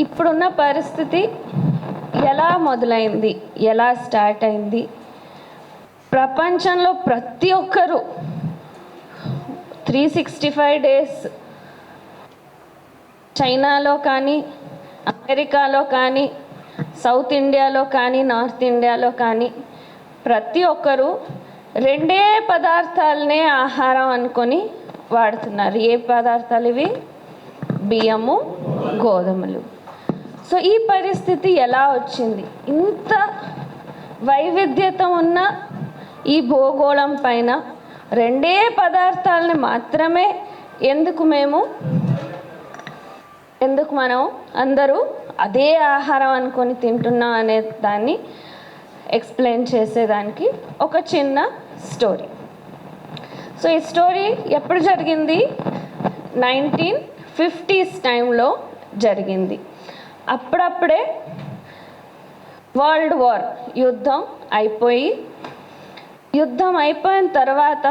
ఇప్పుడున్న పరిస్థితి ఎలా మొదలైంది? ఎలా స్టార్ట్ అయింది? ప్రపంచంలో ప్రతి ఒక్కరూ త్రీ సిక్స్టీ ఫైవ్ డేస్ చైనాలో కానీ అమెరికాలో కానీ సౌత్ ఇండియాలో కానీ నార్త్ ఇండియాలో కానీ ప్రతి ఒక్కరూ రెండే పదార్థాలనే ఆహారం అనుకొని వాడుతున్నారు. ఏ పదార్థాలు ఇవి? బియ్యము గోధుమలు. సో ఈ పరిస్థితి ఎలా వచ్చింది? ఇంత వైవిధ్యత ఉన్న ఈ భూగోళం పైన రెండే పదార్థాలని మాత్రమే ఎందుకు మేము ఎందుకు మనం అందరూ అదే ఆహారం అనుకొని తింటున్నాం అనే దాన్ని ఎక్స్ప్లెయిన్ చేసేదానికి ఒక చిన్న స్టోరీ. సో ఈ స్టోరీ ఎప్పుడు జరిగింది? నైన్టీన్ ఫిఫ్టీస్ టైంలో జరిగింది. అప్పుడప్పుడే వరల్డ్ వార్ యుద్ధం అయిపోయి యుద్ధం అయిపోయిన తర్వాత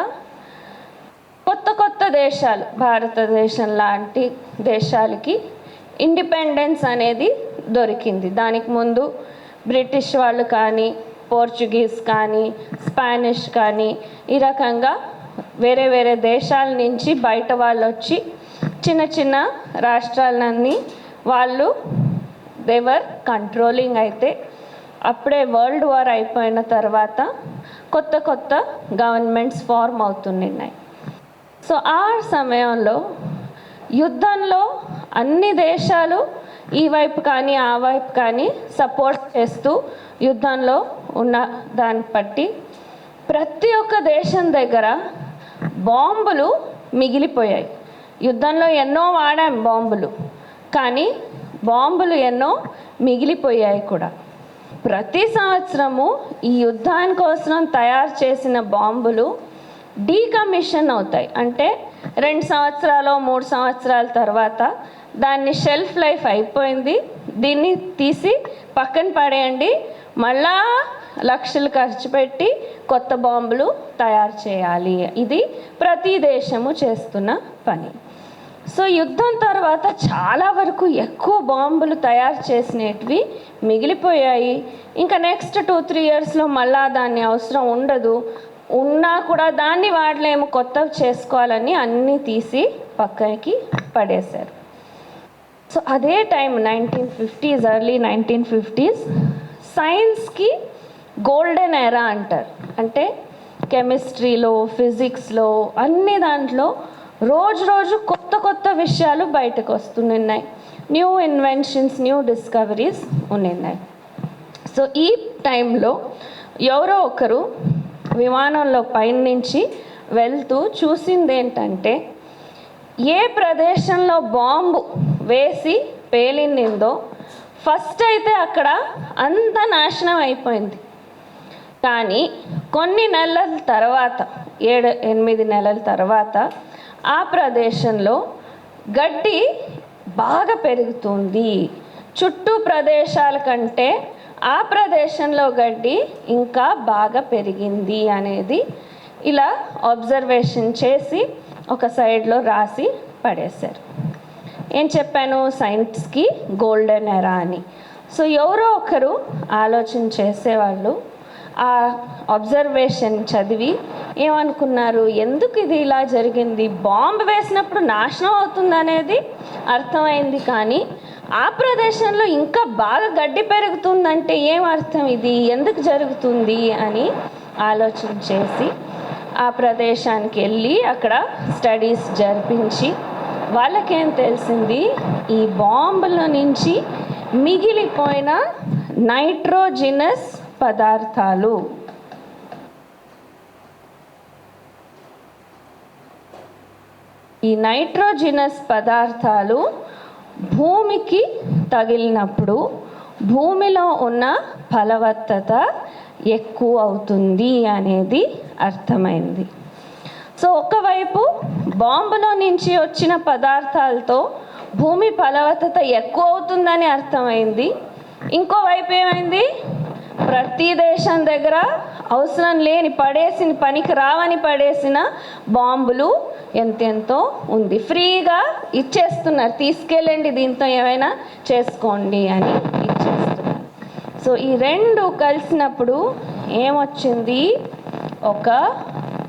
కొత్త కొత్త దేశాలు భారతదేశం లాంటి దేశాలకి ఇండిపెండెన్స్ అనేది దొరికింది. దానికి ముందు బ్రిటిష్ వాళ్ళు కానీ పోర్చుగీస్ కానీ స్పానిష్ కానీ ఈ రకంగా వేరే వేరే దేశాల నుంచి బయట వాళ్ళు వచ్చి చిన్న చిన్న రాష్ట్రాలన్నీ వాళ్ళు దేవర్ కంట్రోలింగ్ అయితే అప్పుడే వరల్డ్ వార్ అయిపోయిన తర్వాత కొత్త కొత్త గవర్నమెంట్స్ ఫార్మ్ అవుతున్నాయి. సో ఆ సమయంలో యుద్ధంలో అన్ని దేశాలు ఈ వైపు కానీ ఆ వైపు కానీ సపోర్ట్ చేస్తూ యుద్ధంలో ఉన్న దాన్ని బట్టి ప్రతి ఒక్క దేశం దగ్గర బాంబులు మిగిలిపోయాయి. యుద్ధంలో ఎన్నో వాడాం బాంబులు కానీ బాంబులు ఎన్నో మిగిలిపోయాయి కూడా. ప్రతి సంవత్సరము ఈ యుద్ధాని కోసం తయారు చేసిన బాంబులు డీకమిషన్ అవుతాయి. అంటే రెండు సంవత్సరాలు మూడు సంవత్సరాల తర్వాత దాన్ని షెల్ఫ్ లైఫ్ అయిపోయింది. దీన్ని తీసి పక్కన పడేయండి. మళ్ళా లక్షలు ఖర్చు పెట్టి కొత్త బాంబులు తయారు చేయాలి. ఇది ప్రతి దేశము చేస్తున్న పని. సో యుద్ధం తర్వాత చాలా వరకు ఎక్కువ బాంబులు తయారు చేసినవి మిగిలిపోయాయి. ఇంకా నెక్స్ట్ టూ త్రీ ఇయర్స్లో మళ్ళా దాన్ని అవసరం ఉండదు. ఉన్నా కూడా దాన్ని వాడలేము కొత్తవి చేసుకోవాలని అన్నీ తీసి పక్కకి పడేశారు. సో అదే time nineteen fifties early nineteen fifties సైన్స్కి గోల్డెన్ ఎరా అంటారు. అంటే కెమిస్ట్రీలో ఫిజిక్స్లో అన్ని దాంట్లో రోజు రోజు కొత్త కొత్త విషయాలు బయటకు వస్తున్నాయి. న్యూ ఇన్వెన్షన్స్ న్యూ డిస్కవరీస్ ఉన్నాయి. సో ఈ టైంలో ఎవరో ఒకరు విమానంలో పైనుంచి వెళ్తూ చూసింది ఏంటంటే ఏ ప్రదేశంలో బాంబు వేసి పేలిందో ఫస్ట్ అయితే అక్కడ అంత నాశనం అయిపోయింది. కానీ కొన్ని నెలల తర్వాత ఏడు ఎనిమిది నెలల తర్వాత ఆ ప్రదేశంలో గడ్డి బాగా పెరుగుతుంది. చుట్టూ ప్రదేశాల కంటే ఆ ప్రదేశంలో గడ్డి ఇంకా బాగా పెరిగింది అనేది ఇలా అబ్జర్వేషన్ చేసి ఒక సైడ్లో రాసి పడేశారు. ఏం చెప్పాను? సైన్స్కి గోల్డెన్ ఎరా అని. సో ఎవరో ఒకరు ఆలోచన చేసేవాళ్ళు ఆ అబ్జర్వేషన్ చదివి ఏమనుకున్నారు? ఎందుకు ఇది ఇలా జరిగింది? బాంబు వేసినప్పుడు నాశనం అవుతుంది అనేది అర్థమైంది కానీ ఆ ప్రదేశంలో ఇంకా బాగా గడ్డి పెరుగుతుందంటే ఏం అర్థం ఇది? ఎందుకు జరుగుతుంది? అని ఆలోచన చేసి ఆ ప్రదేశానికి వెళ్ళి అక్కడ స్టడీస్ జరిపించి వాళ్ళకేం తెలిసింది? ఈ బాంబుల నుంచి మిగిలిపోయిన నైట్రోజినస్ పదార్థాలు. ఈ నైట్రోజినస్ పదార్థాలు భూమికి తగిలినప్పుడు భూమిలో ఉన్న ఫలవత్తత ఎక్కువ అవుతుంది అనేది అర్థమైంది. సో ఒకవైపు బాంబులో నుంచి వచ్చిన పదార్థాలతో భూమి ఫలవత్తత ఎక్కువ అవుతుందని అర్థమైంది. ఇంకోవైపు ఏమైంది? ప్రతి దేశం దగ్గర అవసరం లేని పడేసిన పనికి రావని పడేసిన బాంబులు ఎంతెంతో ఉంది. ఫ్రీగా ఇచ్చేస్తున్నారు. తీసుకెళ్ళండి దీంతో ఏమైనా చేసుకోండి అని ఇచ్చేస్తున్నారు. సో ఈ రెండు కలిసినప్పుడు ఏమొచ్చింది? ఒక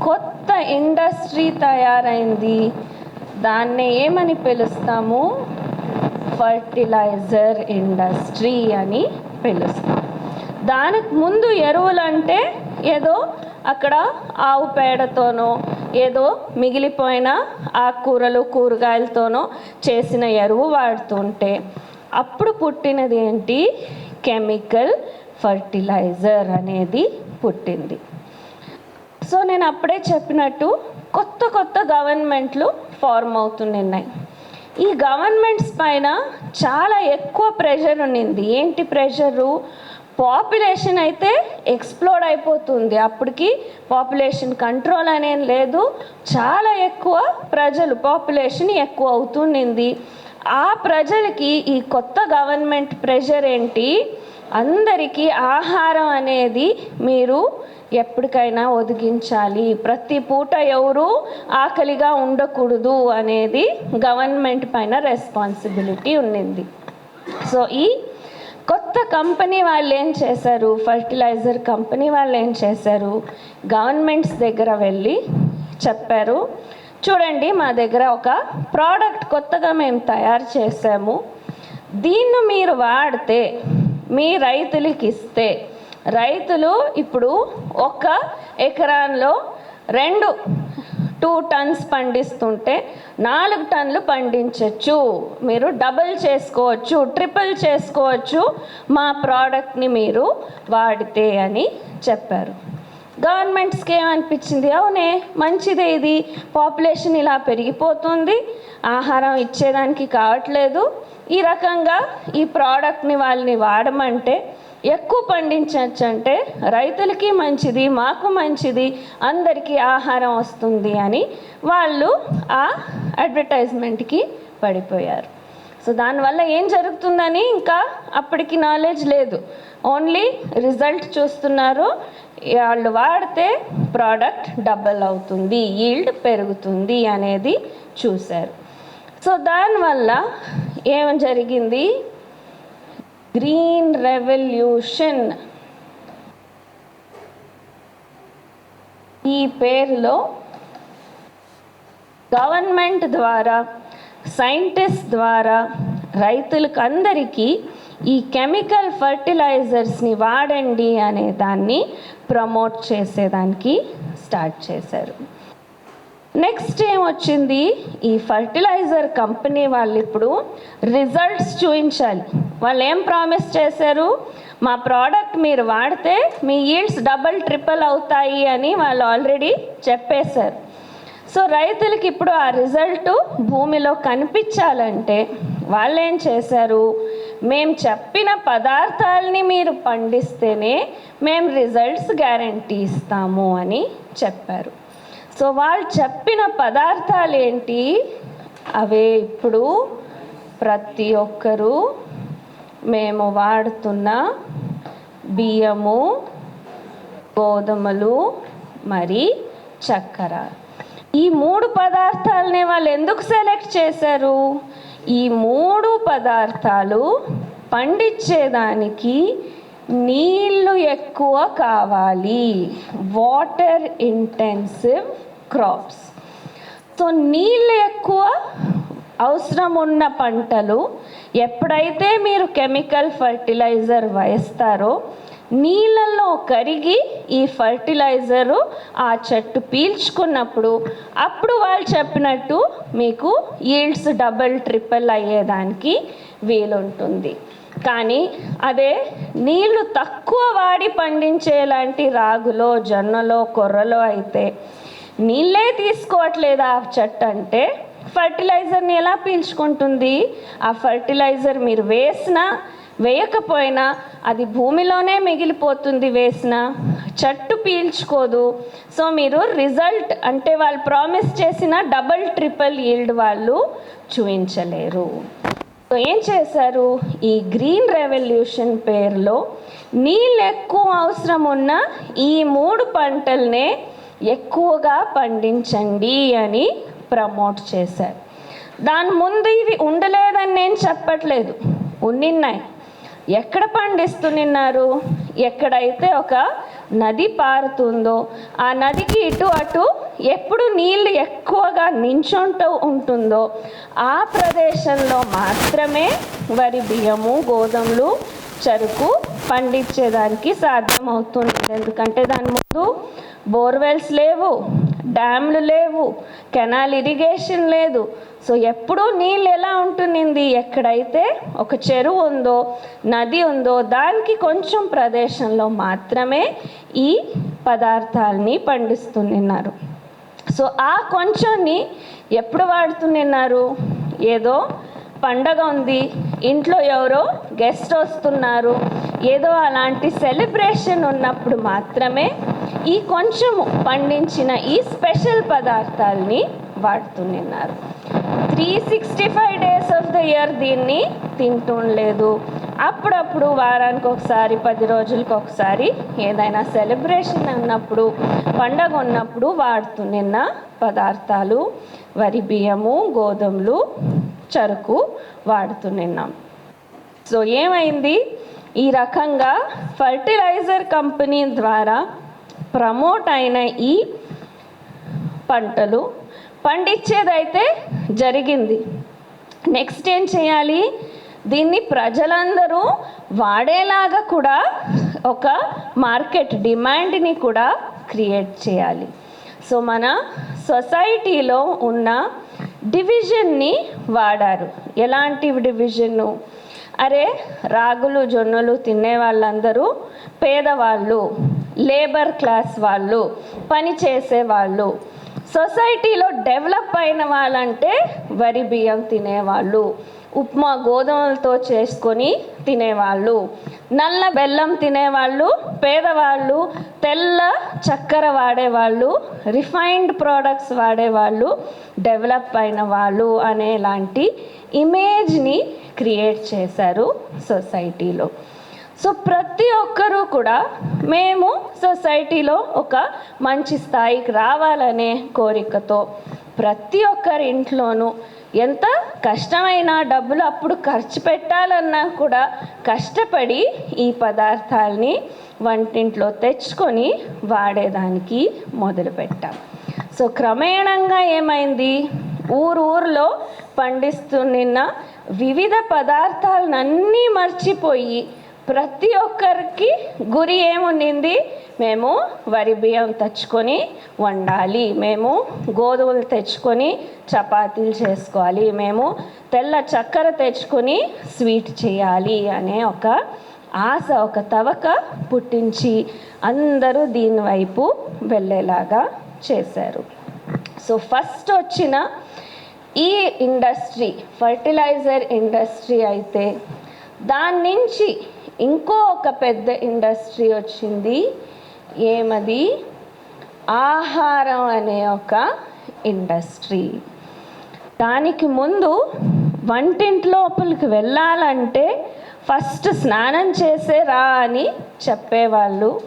కొత్త ఇండస్ట్రీ తయారైంది. దాన్ని ఏమని పిలుస్తాము? ఫర్టిలైజర్ ఇండస్ట్రీ అని పిలుస్తాం. దానికి ముందు ఎరువులు అంటే ఏదో అక్కడ ఆవు పేడతోనో ఏదో మిగిలిపోయిన ఆకుకూరలు కూరగాయలతోనో చేసిన ఎరువు వాడుతుంటే అప్పుడు పుట్టినది ఏంటి? కెమికల్ ఫర్టిలైజర్ అనేది పుట్టింది. సో నేను అప్పుడే చెప్పినట్టు కొత్త కొత్త గవర్నమెంట్లు ఫార్మ్ అవుతున్నాయి ఈ గవర్నమెంట్స్ పైన చాలా ఎక్కువ ప్రెషర్ ఉండింది ఏంటి ప్రెషరు? పాపులేషన్ అయితే ఎక్స్ప్లోడ్ అయిపోతుంది. అప్పటికి పాపులేషన్ కంట్రోల్ అనేది లేదు. చాలా ఎక్కువ ప్రజలు పాపులేషన్ ఎక్కువ అవుతుండింది. ఆ ప్రజలకి ఈ కొత్త గవర్నమెంట్ ప్రెషర్ ఏంటి? అందరికీ ఆహారం అనేది మీరు ఎప్పటికైనా ఒదిగించాలి. ప్రతి పూట ఎవరు ఆకలిగా ఉండకూడదు అనేది గవర్నమెంట్ పైన రెస్పాన్సిబిలిటీ ఉండింది. సో ఈ కొత్త కంపెనీ వాళ్ళు ఏం చేశారు? ఫర్టిలైజర్ కంపెనీ వాళ్ళు ఏం చేశారు? గవర్నమెంట్స్ దగ్గర వెళ్ళి చెప్పారు. చూడండి మా దగ్గర ఒక ప్రోడక్ట్ కొత్తగా మేము తయారు చేసాము దీన్ని మీరు వాడితే మీ రైతులకి ఇస్తే రైతులు ఇప్పుడు ఒక ఎకరాల్లో రెండు టూ టన్స్ పండిస్తుంటే నాలుగు టన్నులు పండించవచ్చు మీరు డబుల్ చేసుకోవచ్చు ట్రిపుల్ చేసుకోవచ్చు మా ప్రోడక్ట్ని మీరు వాడితే అని చెప్పారు. గవర్నమెంట్స్కి ఏమనిపించింది అవునే మంచిదే ఇది. పాపులేషన్ ఇలా పెరిగిపోతుంది ఆహారం ఇచ్చేదానికి కావట్లేదు. ఈ రకంగా ఈ ప్రోడక్ట్ని వాళ్ళని వాడమంటే ఎక్కువ పండించవచ్చు అంటే రైతులకి మంచిది మాకు మంచిది అందరికీ ఆహారం వస్తుంది అని వాళ్ళు ఆ అడ్వర్టైజ్మెంట్కి పడిపోయారు. సో దానివల్ల ఏం జరుగుతుందని ఇంకా అప్పటికి నాలెడ్జ్ లేదు. ఓన్లీ రిజల్ట్ చూస్తున్నారు వాళ్ళు వాడితే ప్రోడక్ట్ డబల్ అవుతుంది ఈల్డ్ పెరుగుతుంది అనేది చూశారు. సో దానివల్ల ఏం జరిగింది? గ్రీన్ రెవల్యూషన్ ఈ పేరులో గవర్నమెంట్ ద్వారా సైంటిస్ట్ ద్వారా రైతులకు అందరికీ ఈ కెమికల్ ఫర్టిలైజర్స్ని వాడండి అనే దాన్ని ప్రమోట్ చేసేదానికి స్టార్ట్ చేశారు. నెక్స్ట్ ఏం వచ్చింది? ఈ ఫర్టిలైజర్ కంపెనీ వాళ్ళు ఇప్పుడు రిజల్ట్స్ చూపించాలి. వాళ్ళు ఏం ప్రామిస్ చేశారు? మా ప్రోడక్ట్ మీరు వాడితే మీ ఈల్డ్స్ డబల్ ట్రిపుల్ అవుతాయి అని వాళ్ళు ఆల్రెడీ చెప్పేశారు. సో రైతులకి ఇప్పుడు ఆ రిజల్ట్ భూమిలో కనిపించాలంటే వాళ్ళు ఏం చేశారు? మేము చెప్పిన పదార్థాలని మీరు పండిస్తేనే మేము రిజల్ట్స్ గ్యారంటీ ఇస్తాము అని చెప్పారు. సో వాళ్ళు చెప్పిన పదార్థాలు ఏంటి అవే ఇప్పుడు ప్రతి ఒక్కరూ మేము వాడుతున్న బియ్యము గోధుమలు మరి చక్కెర. ఈ మూడు పదార్థాలనే వాళ్ళు ఎందుకు సెలెక్ట్ చేశారు? ఈ మూడు పదార్థాలు పండించేదానికి నీళ్ళు ఎక్కువ కావాలి. వాటర్ ఇంటెన్సివ్ క్రాప్స్ సో నీళ్ళు ఎక్కువ అవసరం ఉన్న పంటలు ఎప్పుడైతే మీరు కెమికల్ ఫర్టిలైజర్ వేస్తారో నీళ్ళల్లో కరిగి ఈ ఫర్టిలైజరు ఆ చెట్టు పీల్చుకున్నప్పుడు అప్పుడు వాళ్ళు చెప్పినట్టు మీకు ఈల్డ్స్ డబుల్ ట్రిపుల్ అయ్యేదానికి వీలుంటుంది. కానీ అదే నీళ్ళు తక్కువ వాడి పండించేలాంటి రాగులో జొన్నలో కొర్రలో అయితే నీళ్ళే తీసుకోవట్లేదు ఆ చెట్టు అంటే? ఫర్టిలైజర్ని ఎలా పీల్చుకుంటుంది? ఆ ఫర్టిలైజర్ మీరు వేసినా వేయకపోయినా అది భూమిలోనే మిగిలిపోతుంది వేసిన. చెట్టు పీల్చుకోదు. సో మీరు రిజల్ట్ అంటే వాళ్ళు ప్రామిస్ చేసిన డబల్ ట్రిపుల్ ఈల్డ్ వాళ్ళు చూపించలేరు ఏం చేశారు? ఈ గ్రీన్ రెవల్యూషన్ పేరులో నీళ్ళు ఎక్కువ అవసరం ఉన్న ఈ మూడు పంటల్నే ఎక్కువగా పండించండి అని ప్రమోట్ చేశారు. దాని ముందు ఇవి ఉండలేదని నేను చెప్పట్లేదు. ఉండిన్నాయి ఎక్కడ పండిస్తున్నారు ఎక్కడైతే ఒక నది పారుతుందో ఆ నదికి ఇటు అటు ఎప్పుడు నీళ్ళు ఎక్కువగా నించుంటూ ఉంటుందో ఆ ప్రదేశంలో మాత్రమే వరి బియ్యము గోధుమలు చెరుకు పండించేదానికి సాధ్యమవుతుంది. ఎందుకంటే దాని బోర్వెల్స్ లేవు డ్యామ్లు లేవు కెనాల్ ఇరిగేషన్ లేదు. సో ఎప్పుడూ నీళ్ళు ఎలా ఉంటునింది? ఎక్కడైతే ఒక చెరువు ఉందో నది ఉందో దానికి కొంచెం ప్రదేశంలో మాత్రమే ఈ పదార్థాలని పండిస్తున్నారు సో ఆ కొంచెంని ఎప్పుడు వాడుతున్నారు ఏదో పండగ ఉంది ఇంట్లో ఎవరో గెస్ట్ వస్తున్నారు. ఏదో అలాంటి సెలబ్రేషన్ ఉన్నప్పుడు మాత్రమే ఈ కొంచెము పండించిన ఈ స్పెషల్ పదార్థాలని వాడుతున్నారు three sixty five days of the year దీన్ని తింటుండలేదు. అప్పుడప్పుడు వారానికి ఒకసారి పది రోజులకు ఒకసారి ఏదైనా సెలబ్రేషన్ ఉన్నప్పుడు పండగ ఉన్నప్పుడు వాడుతున్న పదార్థాలు వరి బియ్యము గోధుమలు చెరుకు వాడుతున్నాం సో ఏమైంది? ఈ రకంగా ఫర్టిలైజర్ కంపెనీ ద్వారా ప్రమోట్ అయిన ఈ పంటలు పండించేదైతే జరిగింది. నెక్స్ట్ ఏం చేయాలి? దీన్ని ప్రజలందరూ వాడేలాగా కూడా ఒక మార్కెట్ డిమాండ్ని కూడా క్రియేట్ చేయాలి. సో మన సొసైటీలో ఉన్న డివిజన్ని వాడారు. ఎలాంటి డివిజన్ను? అరే రాగులు జొన్నలు తినే వాళ్ళందరూ పేదవాళ్ళు లేబర్ క్లాస్ వాళ్ళు పని చేసే వాళ్ళు సొసైటీలో డెవలప్ అయిన వాళ్ళంటే వరి బియ్యం తినేవాళ్ళు. ఉప్మా గోధుమలతో చేసుకొని తినేవాళ్ళు. నల్ల బెల్లం తినేవాళ్ళు పేదవాళ్ళు తెల్ల చక్కెర వాడేవాళ్ళు రిఫైన్డ్ ప్రోడక్ట్స్ వాడేవాళ్ళు డెవలప్ అయిన వాళ్ళు అనేలాంటి ఇమేజ్ని క్రియేట్ చేశారు సొసైటీలో. సో ప్రతి ఒక్కరూ కూడా మేము సొసైటీలో ఒక మంచి స్థాయికి రావాలనే కోరికతో ప్రతి ఒక్కరి ఇంట్లోనూ ఎంత కష్టమైన డబ్బులు అప్పుడు ఖర్చు పెట్టాలన్నా కూడా కష్టపడి ఈ పదార్థాలని వంటింట్లో తెచ్చుకొని వాడేదానికి మొదలుపెట్టాం సో క్రమేణంగా ఏమైంది? ఊరు ఊర్లో పండిస్తున్న వివిధ పదార్థాలన్నీ మర్చిపోయి ప్రతి ఒక్కరికి గురి ఏముండింది? మేము వరి బియ్యం తెచ్చుకొని వండాలి. మేము గోధుమలు తెచ్చుకొని చపాతీలు చేసుకోవాలి. మేము తెల్ల చక్కెర తెచ్చుకొని స్వీట్ చేయాలి అనే ఒక ఆశ ఒక తవక పుట్టించి అందరూ దీని వైపు వెళ్ళేలాగా చేశారు. సో ఫస్ట్ వచ్చిన ఈ ఇండస్ట్రీ ఫర్టిలైజర్ ఇండస్ట్రీ అయితే దాని నుంచి ఇంకో ఒక పెద్ద ఇండస్ట్రీ వచ్చింది. ఏమది? ఆహారం అనే ఒక ఇండస్ట్రీ. దానికి ముందు వంటింటి లోపలికి వెళ్ళాలంటే ఫస్ట్ స్నానం చేసే రా అని చెప్పేవాళ్ళు.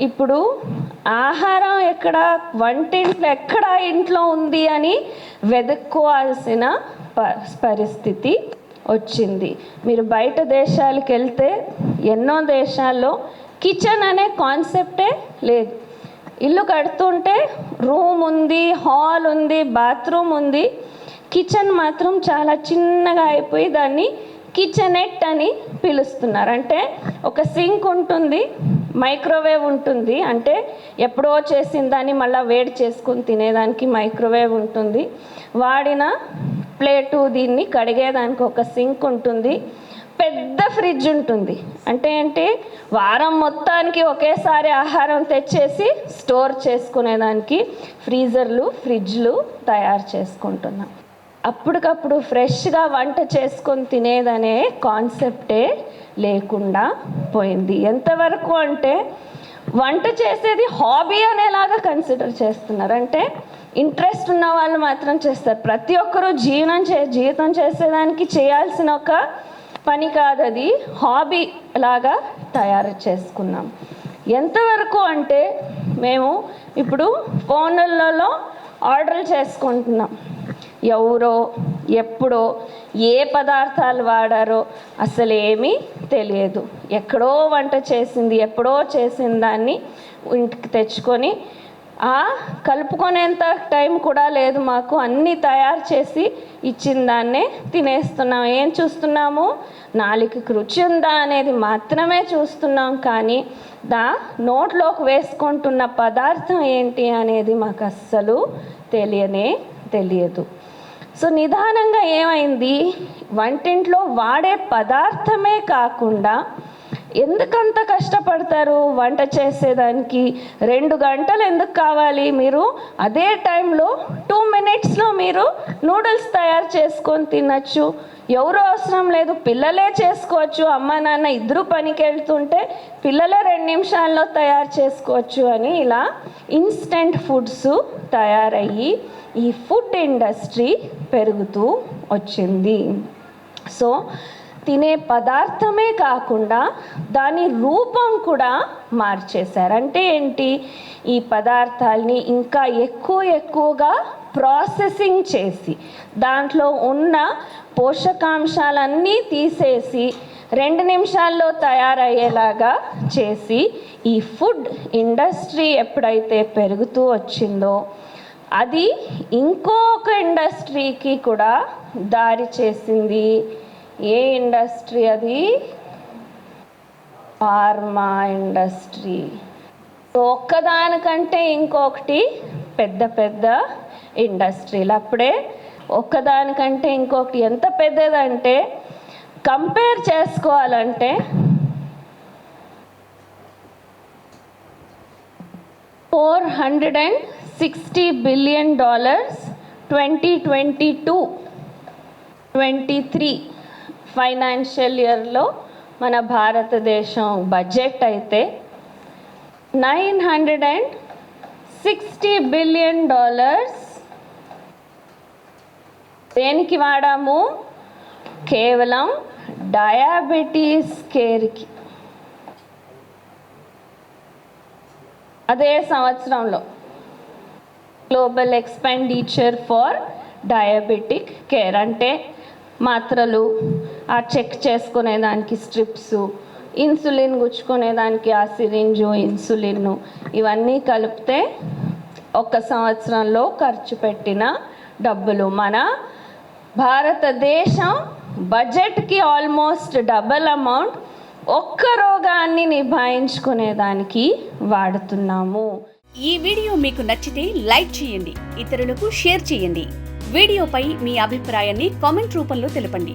ఇప్పుడు ఆహారం ఎక్కడ వంటింట్లో ఎక్కడ ఇంట్లో ఉంది అని వెతుక్కోవాల్సిన ప- పరిస్థితి వచ్చింది. మీరు బయట దేశాలకు వెళ్తే ఎన్నో దేశాల్లో కిచెన్ అనే కాన్సెప్టే లేదు. ఇల్లు కడుతుంటే రూమ్ ఉంది హాల్ ఉంది బాత్రూమ్ ఉంది. కిచెన్ మాత్రం చాలా చిన్నగా అయిపోయి దాన్ని కిచెనెట్ అని పిలుస్తున్నారు. అంటే ఒక సింక్ ఉంటుంది మైక్రోవేవ్ ఉంటుంది. అంటే ఎప్పుడో చేసిన దాన్ని మళ్ళీ వేడి చేసుకుని తినేదానికి మైక్రోవేవ్ ఉంటుంది. వాడిన ప్లేటు దీన్ని కడిగేదానికి ఒక సింక్ ఉంటుంది. పెద్ద ఫ్రిడ్జ్ ఉంటుంది. అంటే ఏంటి? వారం మొత్తానికి ఒకేసారి ఆహారం తెచ్చేసి స్టోర్ చేసుకునేదానికి ఫ్రీజర్లు ఫ్రిడ్జ్లు తయారు చేసుకుంటున్నాం. అప్పటికప్పుడు ఫ్రెష్గా వంట చేసుకొని తినేదనే కాన్సెప్టే లేకుండా పోయింది. ఎంతవరకు అంటే వంట చేసేది హాబీ అనేలాగా కన్సిడర్ చేస్తున్నారు. అంటే ఇంట్రెస్ట్ ఉన్న వాళ్ళు మాత్రం చేస్తారు. ప్రతి ఒక్కరూ జీవనం చే జీవితం చేసేదానికి చేయాల్సిన ఒక పని కాదు అది. హాబీ లాగా తయారు చేసుకున్నాం. ఎంతవరకు అంటే మేము ఇప్పుడు ఫోన్లలో ఆర్డర్లు చేసుకుంటున్నాం. ఎవరో ఎప్పుడో ఏ పదార్థాలు వాడారో అసలు ఏమీ తెలియదు. ఎక్కడో వంట చేసింది ఎప్పుడో చేసిన దాన్ని ఇంటికి తెచ్చుకొని ఆ కలుపుకునేంత టైం కూడా లేదు మాకు. అన్నీ తయారు చేసి ఇచ్చిన దాన్నే తినేస్తున్నాం. ఏం చూస్తున్నాము? నాలుగుకి రుచి ఉందా అనేది మాత్రమే చూస్తున్నాం. కానీ దా నోట్లోకి వేసుకుంటున్న పదార్థం ఏంటి అనేది మాకు అస్సలు తెలియనే తెలియదు. సో నిదానంగా ఏమైంది? వంటింట్లో వాడే పదార్థమే కాకుండా ఎందుకంత కష్టపడతారు వంట చేసేదానికి? రెండు గంటలు ఎందుకు కావాలి మీరు? అదే టైంలో టూ మినిట్స్లో మీరు నూడిల్స్ తయారు చేసుకొని తినచ్చు. ఎవరు అవసరం లేదు. పిల్లలే చేసుకోవచ్చు. అమ్మ నాన్న ఇద్దరు పనికి వెళ్తుంటే పిల్లలే రెండు నిమిషాల్లో తయారు చేసుకోవచ్చు అని ఇలా ఇన్స్టెంట్ ఫుడ్స్ తయారయ్యి ఈ ఫుడ్ ఇండస్ట్రీ పెరుగుతూ వచ్చింది. సో తినే పదార్థమే కాకుండా దాని రూపం కూడా మార్చేశారు. అంటే ఏంటి? ఈ పదార్థాల్ని ఇంకా ఎక్కువ ఎక్కువగా ప్రాసెసింగ్ చేసి దాంట్లో ఉన్న పోషకాంశాలన్నీ తీసేసి రెండు నిమిషాల్లో తయారయ్యేలాగా చేసి ఈ ఫుడ్ ఇండస్ట్రీ ఎప్పుడైతే పెరుగుతూ వచ్చిందో అది ఇంకొక ఇండస్ట్రీకి కూడా దారి చేసింది. ఏ ఇండస్ట్రీ అది? Pharma industry. ఒక్కదానికంటే ఇంకొకటి పెద్ద పెద్ద ఇండస్ట్రీలు. అప్పుడే ఒక్కదానికంటే ఇంకొకటి ఎంత పెద్దదంటే కంపేర్ చేసుకోవాలంటే four hundred and sixty billion dollars twenty twenty two twenty three. Financial ఇయర్లో మన భారతదేశం బడ్జెట్ అయితే nine hundred and sixty billion dollars దేనికి వాడాము? కేవలం డయాబెటీస్ కేర్కి. అదే సంవత్సరంలో global expenditure for diabetic care అంటే మాత్రలు ఆ చెక్ చేసుకునేదానికి స్ట్రిప్స్ ఇన్సులిన్ గుచ్చుకునేదానికి ఆ సిరింజు ఇన్సులిన్ ఇవన్నీ కలిపితే ఒక సంవత్సరంలో ఖర్చు పెట్టిన డబ్బులు. మన భారతదేశం బడ్జెట్కి ఆల్మోస్ట్ డబల్ అమౌంట్ ఒక్క రోగాన్ని నిభాయించుకునేదానికి వాడుతున్నాము. ఈ వీడియో మీకు నచ్చితే లైక్ చేయండి ఇతరులకు షేర్ చేయండి. వీడియోపై మీ అభిప్రాయాన్ని కామెంట్ రూపంలో తెలపండి.